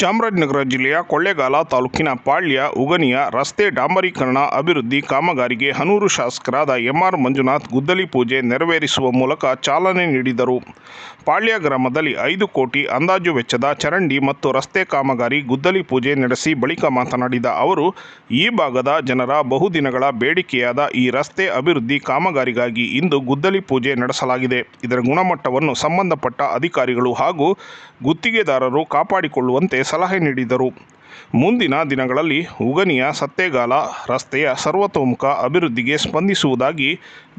ಚಾಮರಾಜನಗರ ಜಿಲ್ಲೆಯ ಕೊಳ್ಳೇಗಾಲ ತಾಲೂಕಿನ ಪಾಳ್ಯ, ಉಗನಿಯ ರಸ್ತೆ ಡಾಂಬರೀಕರಣ ಅಭಿವೃದ್ಧಿ ಕಾಮಗಾರಿಗೆ ಹನೂರು ಶಾಸಕರಾದ ಎಂಆರ್ ಮಂಜುನಾಥ್ ಗುದ್ದಲಿ ಪೂಜೆ ನೆರವೇರಿಸುವ ಮೂಲಕ ಚಾಲನೆ ನೀಡಿದರು. ಪಾಳ್ಯ ಗ್ರಾಮದಲ್ಲಿ ಐದು ಕೋಟಿ ಅಂದಾಜು ವೆಚ್ಚದ ಚರಂಡಿ ಮತ್ತು ರಸ್ತೆ ಕಾಮಗಾರಿ ಗುದ್ದಲಿ ಪೂಜೆ ನಡೆಸಿ ಬಳಿಕ ಮಾತನಾಡಿದ ಅವರು, ಈ ಭಾಗದ ಜನರ ಬಹುದಿನಗಳ ಬೇಡಿಕೆಯಾದ ಈ ರಸ್ತೆ ಅಭಿವೃದ್ಧಿ ಕಾಮಗಾರಿಗಾಗಿ ಇಂದು ಗುದ್ದಲಿ ಪೂಜೆ ನಡೆಸಲಾಗಿದೆ. ಇದರ ಗುಣಮಟ್ಟವನ್ನು ಸಂಬಂಧಪಟ್ಟ ಅಧಿಕಾರಿಗಳು ಹಾಗೂ ಗುತ್ತಿಗೆದಾರರು ಕಾಪಾಡಿಕೊಳ್ಳುವಂತೆ ಸಲಹೆ ನೀಡಿದರು. ಮುಂದಿನ ದಿನಗಳಲ್ಲಿ ಉಗನಿಯ ಸತ್ತೇಗಾಲ ರಸ್ತೆಯ ಸರ್ವತೋಮುಖ ಅಭಿವೃದ್ಧಿಗೆ ಸ್ಪಂದಿಸುವುದಾಗಿ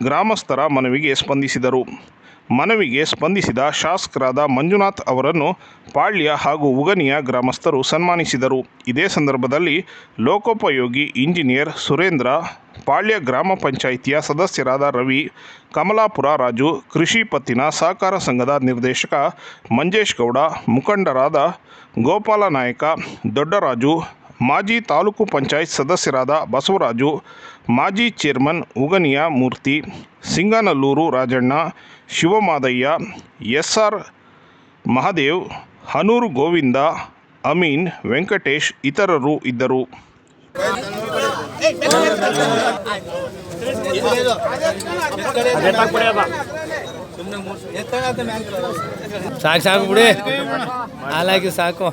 ಗ್ರಾಮಸ್ಥರ ಮನವಿಗೆ ಸ್ಪಂದಿಸಿದರು. ಮನವಿಗೆ ಸ್ಪಂದಿಸಿದ ಶಾಸಕರಾದ ಮಂಜುನಾಥ್ ಅವರನ್ನು ಪಾಳ್ಯ ಹಾಗೂ ಉಗನಿಯ ಗ್ರಾಮಸ್ಥರು ಸನ್ಮಾನಿಸಿದರು. ಇದೇ ಸಂದರ್ಭದಲ್ಲಿ ಲೋಕೋಪಯೋಗಿ ಇಂಜಿನಿಯರ್ ಸುರೇಂದ್ರ, ಪಾಳ್ಯ ಗ್ರಾಮ ಪಂಚಾಯಿತಿಯ ಸದಸ್ಯರಾದ ರವಿ, ಕಮಲಾಪುರ ರಾಜು, ಕೃಷಿ ಪತ್ತಿನ ಸಹಕಾರ ಸಂಘದ ನಿರ್ದೇಶಕ ಮಂಜೇಶ್ ಗೌಡ, ಮುಖಂಡರಾದ ಗೋಪಾಲ ನಾಯಕ, ದೊಡ್ಡರಾಜು, ಮಾಜಿ ತಾಲೂಕು ಪಂಚಾಯತ್ ಸದಸ್ಯರಾದ ಬಸವರಾಜು, ಮಾಜಿ chairman Uganiya Murthy, Singanallur Rajanna Shivamadaiah S R Mahadev, Hanur Govinda, Ameen Venkatesh ಇತರರು ಇದ್ದರು. ಸಾಕು ಸಾಕು ಬಿಡಿ. ಹಾಲಾಗಿ ಸಾಕು.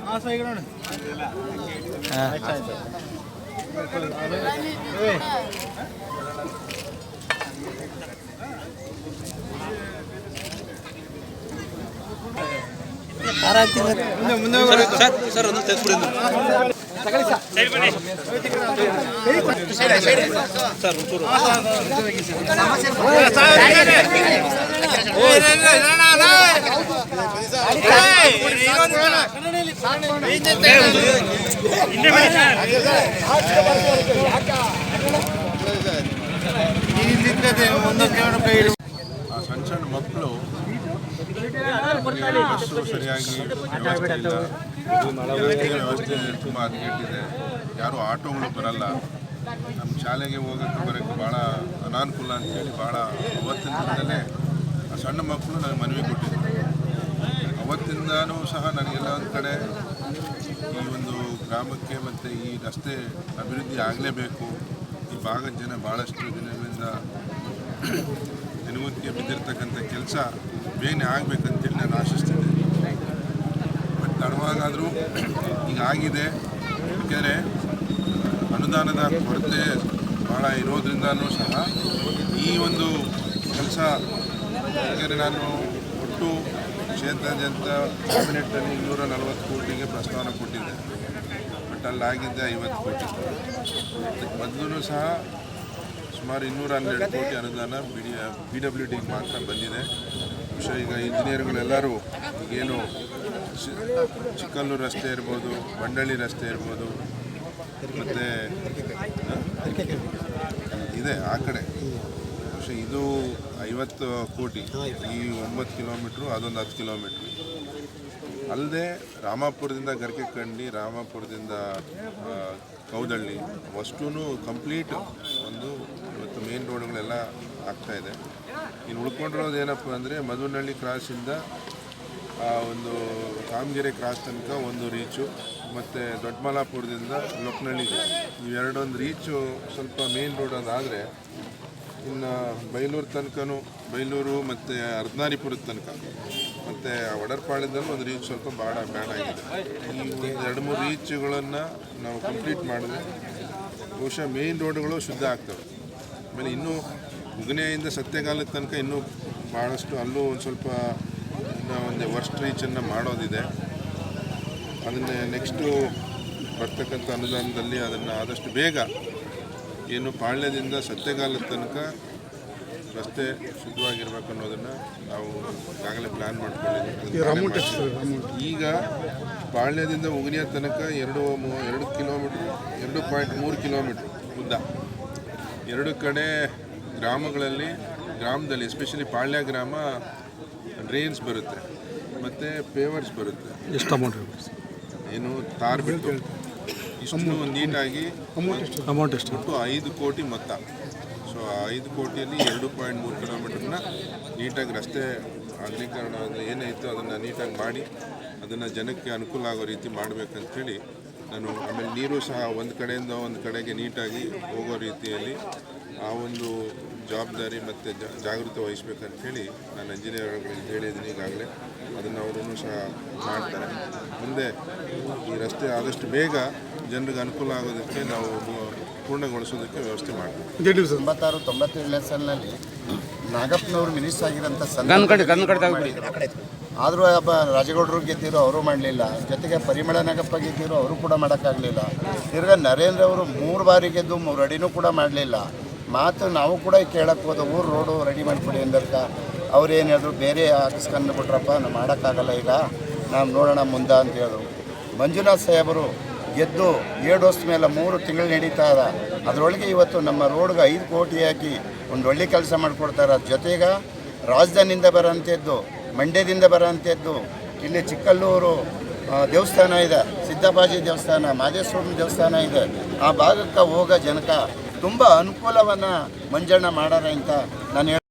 ಸರ್ ಆ ಸಣ್ಣ ಸಣ್ಣ ಮಕ್ಕಳು ಬಸ್ಸು ಸರಿಯಾಗಿ ವ್ಯವಸ್ಥೆ ತುಂಬ ಹದಗೆಟ್ಟಿದೆ. ಯಾರು ಆಟೋಗಳು ಬರಲ್ಲ. ನಮ್ಮ ಶಾಲೆಗೆ ಹೋಗೋಕ್ಕೆ ಬರೋಕ್ಕೆ ಭಾಳ ಅನಾನುಕೂಲ ಅಂತೇಳಿ ಭಾಳ ಅವತ್ತಿನ ದಿನದಲ್ಲೇ ಆ ಸಣ್ಣ ಮಕ್ಕಳು ನನಗೆ ಮನವಿ ಕೊಟ್ಟಿದ್ದರು ಅವತ್ತಿಂದನೂ ಸಹ ನನಗೆಲ್ಲ ಒಂದು ಕಡೆ ಈ ಒಂದು ಗ್ರಾಮಕ್ಕೆ ಮತ್ತು ಈ ರಸ್ತೆ ಅಭಿವೃದ್ಧಿ ಆಗಲೇಬೇಕು. ಈ ಭಾಗದ ಜನ ಭಾಳಷ್ಟು ದಿನಗಳಿಂದ ನೆನಗುತ್ತಿಗೆ ಬಿದ್ದಿರ್ತಕ್ಕಂಥ ಕೆಲಸ ಬೇಗನೆ ಆಗಬೇಕಂತೇಳಿ ನಾನು ಆಶಿಸ್ತಿದ್ದೆ. ಬಟ್ ತಡವಾಗಾದರೂ ಈಗ ಆಗಿದೆ. ಯಾಕೆಂದರೆ ಅನುದಾನದ ಕೊರತೆ ಭಾಳ ಇರೋದ್ರಿಂದನೂ ಸಹ ಈ ಒಂದು ಕೆಲಸ ಯಾಕೆಂದರೆ ನಾನು ಒಟ್ಟು ಕ್ಷೇತ್ರಾದ್ಯಂತ ಕ್ಯಾಬಿನೆಟ್ಟಲ್ಲಿ ಇನ್ನೂರ ನಲವತ್ತು ಕೋಟಿಗೆ ಪ್ರಸ್ತಾವನೆ ಕೊಟ್ಟಿದ್ದೆ. ಬಟ್ ಅಲ್ಲಾಗಿದ್ದೆ ಐವತ್ತು ಕೋಟಿ. ಮೊದಲು ಸಹ ಸುಮಾರು ಇನ್ನೂರ ಹನ್ನೆರಡು ಕೋಟಿ ಅನುದಾನ ಬಿ ಡಿ ಬಿ ಡಬ್ಲ್ಯೂ ಡಿಗೆ ಮಾತ್ರ ಬಂದಿದೆ. ಬಹುಶಃ ಈಗ ಇಂಜಿನಿಯರ್ಗಳೆಲ್ಲರೂ ಈಗೇನು ಚಿಕ್ಕಲ್ಲೂರು ರಸ್ತೆ ಇರ್ಬೋದು ಬಂಡಳ್ಳಿ ರಸ್ತೆ ಇರ್ಬೋದು, ಮತ್ತು ಇದೆ ಆ ಕಡೆ. ಬಹುಶಃ ಇದು ಐವತ್ತು ಕೋಟಿ. ಈ ಒಂಬತ್ತು ಕಿಲೋಮೀಟ್ರು, ಅದೊಂದು ಹತ್ತು ಕಿಲೋಮೀಟ್ರು. ಅಲ್ಲದೆ ರಾಮಾಪುರದಿಂದ ಗರ್ಕೆಕಂಡಿ ರಾಮಾಪುರದಿಂದ ಕೌದಳ್ಳಿ ಅಷ್ಟೂ ಕಂಪ್ಲೀಟ್ ಒಂದು ಇವತ್ತು ಮೇನ್ ರೋಡ್ಗಳೆಲ್ಲ ಇದೆ. ಇನ್ನು ಉಳ್ಕೊಂಡಿರೋದು ಏನಪ್ಪ ಅಂದರೆ ಮಧುನಹಳ್ಳಿ ಕ್ರಾಸಿಂದ ಒಂದು ಕಾಮಗೆರೆ ಕ್ರಾಸ್ ತನಕ ಒಂದು ರೀಚು ಮತ್ತು ದೊಡ್ಡಮಲಾಪುರದಿಂದ ಲೊಕ್ನಳ್ಳಿಗೆ ಇವೆರಡೊಂದು ರೀಚು ಸ್ವಲ್ಪ ಮೇನ್ ರೋಡ್ ಅದಾದರೆ ಇನ್ನು ಬೈಲೂರು ತನಕನೂ ಬೈಲೂರು ಮತ್ತು ಅರ್ಧನಾರಿಪುರದ ತನಕ. ಮತ್ತು ಒಡರ್ಪಾಳ್ಯದಲ್ಲಿ ಒಂದು ರೀಚ್ ಸ್ವಲ್ಪ ಭಾಳ ಬ್ಯಾಡ್ ಆಗಿದೆ. ಈ ಒಂದು ಎರಡು ಮೂರು ರೀಚುಗಳನ್ನು ನಾವು ಕಂಪ್ಲೀಟ್ ಮಾಡಿದ್ರೆ ಬಹುಶಃ ಮೇನ್ ರೋಡ್ಗಳು ಶುದ್ಧ ಆಗ್ತವೆ. ಆಮೇಲೆ ಇನ್ನೂ ಉಗ್ನೆಯಿಂದ ಸತ್ಯಗಾಲದ ತನಕ ಇನ್ನೂ ಭಾಳಷ್ಟು ಅಲ್ಲೂ ಒಂದು ಸ್ವಲ್ಪ ಒಂದು ವರ್ಸ್ಟ್ ರೀಚನ್ನು ಮಾಡೋದಿದೆ. ಅದನ್ನೇ ನೆಕ್ಸ್ಟು ಬರ್ತಕ್ಕಂಥ ಅನುದಾನದಲ್ಲಿ ಅದನ್ನು ಆದಷ್ಟು ಬೇಗ ಏನು ಪಾಳ್ಯದಿಂದ ಸತ್ಯಗಾಲದ ತನಕ ರಸ್ತೆ ಶುದ್ಧವಾಗಿರ್ಬೇಕು ಅನ್ನೋದನ್ನು ನಾವು ಈಗಾಗಲೇ ಪ್ಲ್ಯಾನ್ ಮಾಡ್ಕೊಂಡಿದ್ದೀವಿ. ಈಗ ಪಾಳ್ಯದಿಂದ ಉಗನಿಯ ತನಕ ಎರಡು ಎರಡು ಕಿಲೋಮೀಟ್ರ್ ಎರಡು ಪಾಯಿಂಟ್ ಮೂರು ಕಿಲೋಮೀಟ್ರ್ ಉದ್ದ. ಎರಡು ಕಡೆ ಗ್ರಾಮಗಳಲ್ಲಿ ಗ್ರಾಮದಲ್ಲಿ ಎಸ್ಪೆಷಲಿ ಪಾಳ್ಯ ಗ್ರಾಮ ಡ್ರೈನ್ಸ್ ಬರುತ್ತೆ. ಮತ್ತು ಪೇವರ್ಸ್ ಬರುತ್ತೆ. ಎಷ್ಟು ಅಮೌಂಟ್ ಏನು ತಾರ್ ಬಿಟ್ಟು ಇಷ್ಟು ನೀಟಾಗಿ ಅಮೌಂಟ್ ಎಷ್ಟು? ಕೊಟ್ಟು ಐದು ಕೋಟಿ ಮೊತ್ತ. ಸೊ ಐದು ಕೋಟಿಯಲ್ಲಿ ಎರಡು ಪಾಯಿಂಟ್ ಮೂರು ಕಿಲೋಮೀಟ್ರನ್ನ ನೀಟಾಗಿ ರಸ್ತೆ ಅಗಲೀಕರಣ ಅಂದರೆ ಏನಾಯಿತು ಅದನ್ನು ನೀಟಾಗಿ ಮಾಡಿ, ಅದನ್ನು ಜನಕ್ಕೆ ಅನುಕೂಲ ಆಗೋ ರೀತಿ ಮಾಡಬೇಕಂತೇಳಿ ನಾನು ಆಮೇಲೆ ನೀರು ಸಹ ಒಂದು ಕಡೆಯಿಂದ ಒಂದು ಕಡೆಗೆ ನೀಟಾಗಿ ಹೋಗೋ ರೀತಿಯಲ್ಲಿ ಆ ಒಂದು ಜವಾಬ್ದಾರಿ ಮತ್ತು ಜಾಗೃತಿ ವಹಿಸ್ಬೇಕಂತ ಹೇಳಿ ನಾನು ಇಂಜಿನಿಯರ್ಗಳಿಗೆ ಹೇಳಿದ್ದೀನಿ ಈಗಾಗಲೇ. ಅದನ್ನು ಅವರೂ ಸಹ ಮಾಡ್ತಾರೆ. ಮುಂದೆ ಈ ರಸ್ತೆ ಆದಷ್ಟು ಬೇಗ ಜನರಿಗೆ ಅನುಕೂಲ ಆಗೋದಕ್ಕೆ ನಾವು ಪೂರ್ಣಗೊಳಿಸೋದಕ್ಕೆ ವ್ಯವಸ್ಥೆ ಮಾಡ್ತೀವಿ ತೊಂಬತ್ತಾರು ತೊಂಬತ್ತೇಳನೇ ಸಾಲಿನಲ್ಲಿ ನಾಗಪ್ಪನವರು ಮಿನಿಸ್ಟರ್ ಆಗಿರೋಂಥ ಆದರೂ ಒಬ್ಬ ರಾಜಗೌಡರು ಗೆದ್ದಿರೋ ಅವರು ಮಾಡಲಿಲ್ಲ. ಜೊತೆಗೆ ಪರಿಮಳ ನಾಗಪ್ಪ ಗೆದ್ದಿರೋ ಅವರು ಕೂಡ ಮಾಡೋಕ್ಕಾಗಲಿಲ್ಲ. ತಿರ್ಗಾ ನರೇಂದ್ರ ಅವರು ಮೂರು ಬಾರಿ ಗೆದ್ದು ಮೂರು ಅಡಿನೂ ಕೂಡ ಮಾಡಲಿಲ್ಲ. ಮಾತು ನಾವು ಕೂಡ ಕೇಳಕ್ಕೆ ಹೋದ ಊರು ರೋಡು ರೆಡಿ ಮಾಡಿಕೊಡಿ ಅಂದರ್ಕ ಅವ್ರು ಏನು ಹೇಳಿದ್ರು ಬೇರೆ ಹಾಕಿಸ್ಕೊಂಡ್ಬಿಟ್ರಪ್ಪ ನಾವು ಮಾಡೋಕ್ಕಾಗಲ್ಲ ಈಗ. ನಾವು ನೋಡೋಣ ಮುಂದೆ ಅಂತ ಹೇಳಿದ್ರು. ಮಂಜುನಾಥ್ ಸಾಹೇಬರು ಗೆದ್ದು ಏಳು ವರ್ಷ ಮೇಲೆ ಮೂರು ತಿಂಗಳು ನಡೀತಾ ಇದೆ. ಅದರೊಳಗೆ ಇವತ್ತು ನಮ್ಮ ರೋಡ್ಗೆ ಐದು ಕೋಟಿ ಹಾಕಿ ಒಂದು ಒಳ್ಳೆ ಕೆಲಸ ಮಾಡಿಕೊಡ್ತಾರೆ. ಜೊತೆಗೆ ರಾಜಧಾನಿಯಿಂದ ಬರೋಂಥದ್ದು ಮಂಡ್ಯದಿಂದ ಬರೋಂಥದ್ದು ಇಲ್ಲಿ ಚಿಕ್ಕಲ್ಲೂರು ದೇವಸ್ಥಾನ ಇದೆ. ಸಿದ್ದಬಾಜಿ ದೇವಸ್ಥಾನ ಮಾದೇಶ್ವರನ ದೇವಸ್ಥಾನ ಇದೆ. ಆ ಭಾಗಕ್ಕೆ ಹೋಗೋ ಜನಕ ತುಂಬ ಅನುಕೂಲವನ್ನು ಮಂಜಣ್ಣ ಮಾಡಾರ ಅಂತ ನಾನು